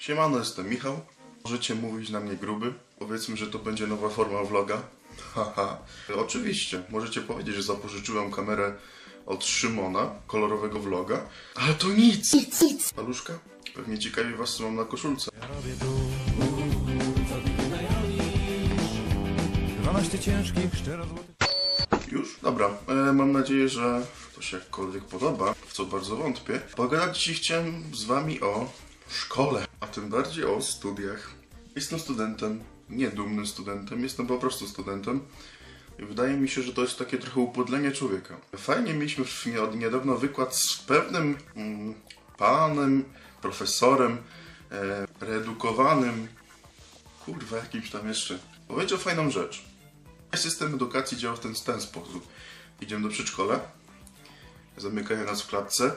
Siemano, jestem Michał. Możecie mówić na mnie gruby. Powiedzmy, że to będzie nowa forma vloga. Haha. Oczywiście, możecie powiedzieć, że zapożyczyłem kamerę od Szymona, kolorowego vloga. Ale to nic! Nic, nic! Paluszka? Pewnie ciekawi was, co mam na koszulce. 12 ciężkich, szczero złotych. Już? Dobra, e, mam nadzieję, że to się jakkolwiek podoba, w co bardzo wątpię. Pogadać dzisiaj chciałem z wami o szkole, tym bardziej o studiach. Jestem studentem, nie dumnym studentem, jestem po prostu studentem. I wydaje mi się, że to jest takie trochę upodlenie człowieka. Fajnie mieliśmy od niedawno wykład z pewnym mm, panem, profesorem, e, reedukowanym, kurwa, jakimś tam jeszcze. Powiedział fajną rzecz. System edukacji działa w ten, ten sposób. Idziemy do przedszkola, zamykają nas w klatce,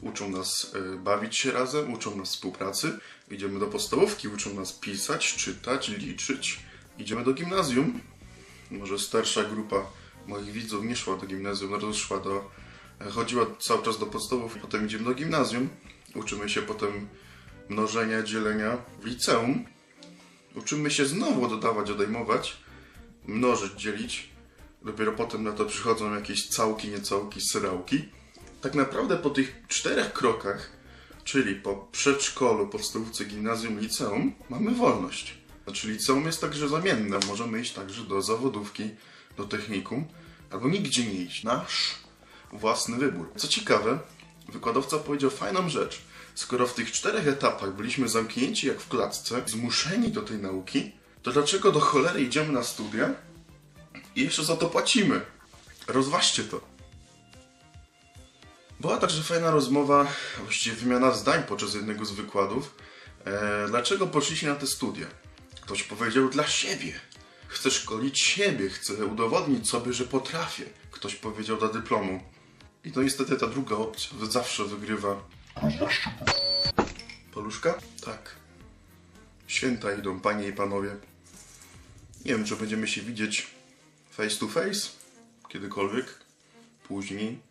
uczą nas e, bawić się razem, uczą nas współpracy. Idziemy do podstawówki, uczą nas pisać, czytać, liczyć. Idziemy do gimnazjum. Może starsza grupa moich widzów nie szła do gimnazjum, ale szła do... e, chodziła cały czas do podstawówki. Potem idziemy do gimnazjum. Uczymy się potem mnożenia, dzielenia w liceum. Uczymy się znowu dodawać, odejmować mnożyć, dzielić. Dopiero potem na to przychodzą jakieś całki, niecałki, syrałki. Tak naprawdę po tych czterech krokach, czyli po przedszkolu, podstawówce, gimnazjum, liceum, mamy wolność. Znaczy liceum jest także zamienne. Możemy iść także do zawodówki, do technikum, albo nigdzie nie iść. Nasz własny wybór. Co ciekawe, wykładowca powiedział fajną rzecz. Skoro w tych czterech etapach byliśmy zamknięci jak w klatce, zmuszeni do tej nauki, to dlaczego do cholery idziemy na studia i jeszcze za to płacimy? Rozważcie to. Była także fajna rozmowa, właściwie wymiana zdań podczas jednego z wykładów. E, dlaczego poszliście na te studia? Ktoś powiedział dla siebie. Chcę szkolić siebie, chcę udowodnić sobie, że potrafię. Ktoś powiedział dla dyplomu. I to niestety ta druga opcja zawsze wygrywa. Paluszka? Tak. Święta idą, panie i panowie. Nie wiem, czy będziemy się widzieć face to face kiedykolwiek, później,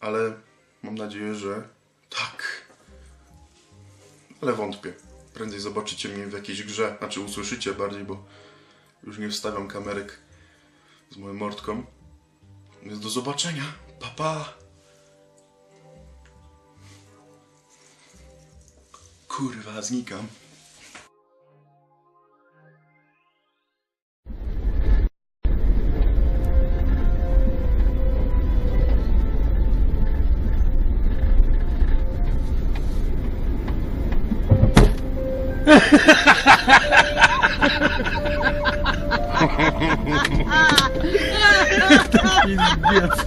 ale mam nadzieję, że tak. Ale wątpię. Prędzej zobaczycie mnie w jakiejś grze, znaczy usłyszycie bardziej, bo już nie wstawiam kamerek z moją mordką. Więc do zobaczenia. Pa, pa. Kurwa, znikam. Это пиздец,